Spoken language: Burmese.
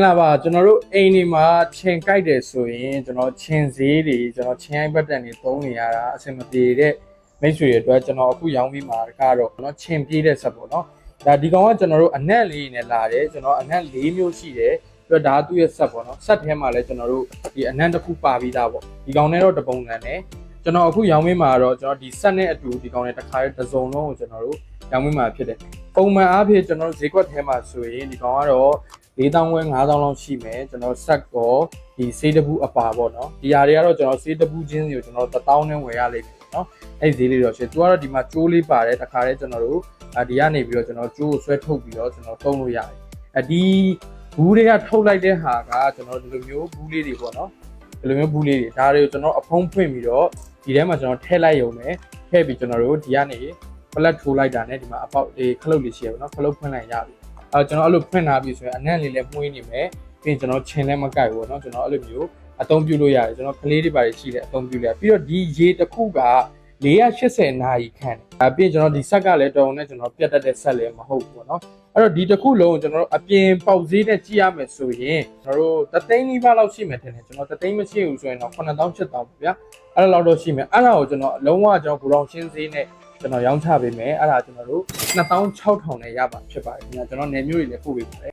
င်္ဂလာပါကျွန်တော်တို့အိမ်ဒီမှာချင်းကြိုက်တယ်ဆိုရင်ကျွန်တော်ချင်းဈေးတွေကျွန်တော်ချင်းအိုက်ဘတ်တန်တွေသုံးနေရတာအဆင်မပြေတဲ့မိတ်ဆွေတွေအတွက်ကျွန်တော်အခုရောင်းပြီးမှာကတော့ကျွန်တော်ချင်းပြေးတဲ့ဆက်ပေါ့နော်ဒါဒီကောင်ကကျွန်တော်တို့အနက်လေးနဲ့လာတယ်ကျွန်တော်အနက်၄မျိုးရှိတယ်ပြီးတော့ဒါကသူ့ရဲ့ဆက်ပေါ့နော်ဆက်ထဲမှာလည်းကျွန်တော်တို့ဒီအနက်တစ်ခုပါပြီးသားပေါ့ဒီကောင်နဲ့တော့တပုံစံနဲ့ကျွန်တော်အခုရောင်းပြီးမှာတော့ကျွန်တော်ဒီဆက်နဲ့အတူဒီကောင်နဲ့တစ်ခါတည်းတစ်စုံလုံးကိုကျွန်တော်တို့ရောင်းပြီးမှာဖြစ်တယ် ပုံမှန်အားဖြင့်ကျွန်တော်တို့ဈေးကွက်ထဲမှာဆိုရင်ဒီကောင်ကတော့4000ဝဲ5000လောက်ရှိမယ်ကျွန်တော်ဆက်ကောဒီစေးတပူအပါပေါ့နော်ဒီဟာတွေကတော့ကျွန်တော်စေးတပူချင်းစီကိုကျွန်တော်1000နဲ့ဝယ်ရလိမ့်မယ်နော်အဲ့ဒီဈေးလေးတော့ရှိသူကတော့ဒီမှာကျိုးလေးပါတယ်တခါတည်းကျွန်တော်တို့အဒီကနေပြီးတော့ကျွန်တော်ကျိုးကိုဆွဲထုတ်ပြီးတော့ကျွန်တော်သုံးလို့ရတယ်အဒီဘူးတွေကထုတ်လိုက်တဲ့ဟာကကျွန်တော်ဒီလိုမျိုးဘူးလေးတွေပေါ့နော်ဒီလိုမျိုးဘူးလေးတွေဒါတွေကိုကျွန်တော်အဖုံးဖွင့်ပြီးတော့ဒီထဲမှာကျွန်တော်ထည့်လိုက်ရုံနဲ့ထည့်ပြီးကျွန်တော်တို့ဒီကနေ ပလက်ထိုးလိုက်တာနဲ့ဒီမှာအပေါက်ဒီခလုတ်လေးရှိရပါတော့ခလုတ်ဖွင့်လိုက်ရပြီ အဲကျွန်တော်အဲ့လိုဖွင့်ထားပြီဆိုရင်အနံ့လေးလည်းမှုေးနေမယ်ပြီးရင်ကျွန်တော်ချင်းလည်းမကိုက်ဘူးเนาะကျွန်တော်အဲ့လိုမျိုးအသုံးပြုလို့ရတယ်ကျွန်တော်ကလေးတွေပါရှိတယ်အသုံးပြုလို့ရပြီးတော့ဒီရေတစ်ခုက480နာရီခန့်တယ်အဲပြီးရင်ကျွန်တော်ဒီဆက်ကလည်းတော်ုံနဲ့ကျွန်တော်ပြတ်တတ်တဲ့ဆက်လည်းမဟုတ်ဘူးပေါ့နော်အဲ့တော့ဒီတစ်ခုလုံးကိုကျွန်တော်တို့အပြင်ပေါက်ဈေးနဲ့ကြည့်ရမယ်ဆိုရင်ကျွန်တော်တို့တသိန်းနီးပါးလောက်ရှိမယ်ထင်တယ်ကျွန်တော်တသိန်းမရှိဘူးဆိုရင်တော့9000 8000ပေါ့ဗျာအဲ့လိုလောက်တော့ရှိမယ်အဲ့ဒါကိုကျွန်တော်အလုံးဝကျွန်တော်ဘူလောင်ရှင်းဈေးနဲ့ ကျွန်တော်ရောင်းချပေးမယ်အဲ့ဒါကျွန်တော်တို့2600နဲ့ရပါဖြစ်ပါတယ်ခင်ဗျာကျွန်တော်နယ်မျိုးတွေလည်းပို့ပေးပါတယ်